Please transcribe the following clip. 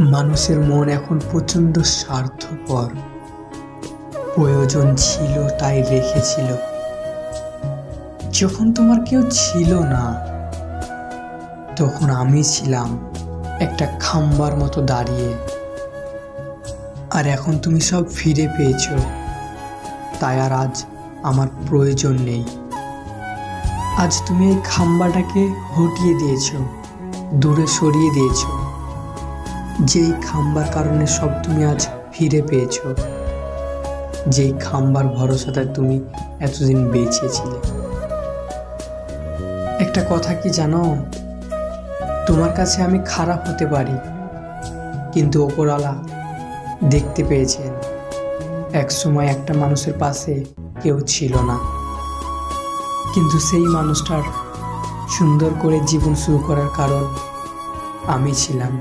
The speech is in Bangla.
মানুষের মন এখন প্রচণ্ড স্বার্থপর। প্রয়োজন ছিল তাই রেখেছিল। যখন তোমার কেউ ছিল না, তখন আমি ছিলাম একটা খাম্বার মতো দাঁড়িয়ে। আর এখন তুমি সব ফিরে পেয়েছ, তাই আর আজ আমার প্রয়োজন নেই। আজ তুমি এই খাম্বাটাকে হটিয়ে দিয়েছ, দূরে সরিয়ে দিয়েছ। যেই খাম্বার কারণে সব তুমি আজ ফিরে পেয়েছ, যেই খাম্বার ভরসাতে তুমি এতদিন বেঁচেছিলে। একটা কথা কি জানো? তোমার কাছে আমি খারাপ হতে পারি, কিন্তু ওপরওয়ালা দেখতে পেয়েছেন, এক সময় একটা মানুষের পাশে কেউ ছিল না। কিন্তু সেই মানুষটার সুন্দর করে জীবন শুরু করার কারণ আমি ছিলাম।